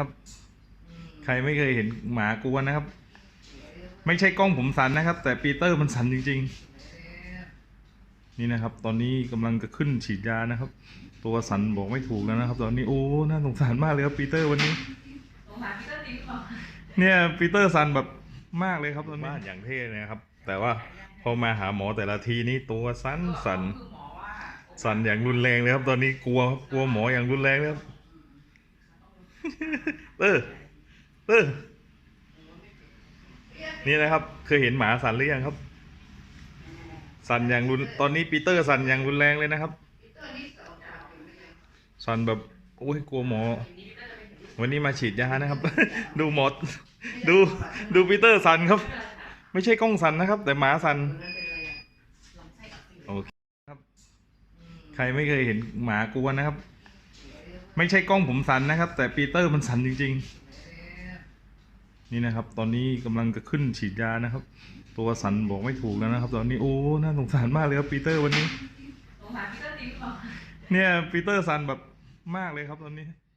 ครับ ใครไม่เคยเห็นหมากวนนะครับ ไม่ใช่กล้องผมสั่นนะครับ แต่ปีเตอร์มันสั่นจริง ๆ นี่นะครับ ตอนนี้กำลังจะขึ้นฉีดยานะครับ ตัวสั่นบอกไม่ถูกแล้วนะครับ ตอนนี้โอ้น่าสงสารมากเลยครับปีเตอร์วันนี้สงสารพี่เตอร์จริงหรือเปล่าเนี่ยปีเตอร์สันแบบมากเลยครับตอนนี้บ้านอย่างเท่เลยนะครับ แต่ว่าพอมาหาหมอแต่ละทีนี้ตัวสันสันคือหมอว่าสันอย่างรุนแรงเลยครับ ตอนนี้กลัวครับกลัวหมออย่างรุนแรงเลยครับ เตอเตอนี่นะครับ เคยเห็นหมาสันหรือยังครับ สันอย่างรุนตอนนี้ปีเตอร์สันอย่างรุนแรงเลยนะครับ สันแบบโอ้ยกลัวหมอ วันนี้มาฉีดยานะครับ ดูหมดดูดูปีเตอร์สันครับ ไม่ใช่กล้องสันนะครับ แต่หมาสันโอเคครับ ใครไม่เคยเห็นหมากวนนะครับ ไม่ใช่กล้องผมสันนะครับ แต่ปีเตอร์มันสันจริง ๆ นี่นะครับ ตอนนี้กำลังจะขึ้นฉีดยานะครับ ตัวสันบอกไม่ถูกแล้วนะครับ ตอนนี้โอ้น่าสงสารมากเลยครับปีเตอร์วันนี้สงสารพี่เตอร์จริงหรือเปล่าเนี่ยปีเตอร์สันแบบมากเลยครับตอนนี้ส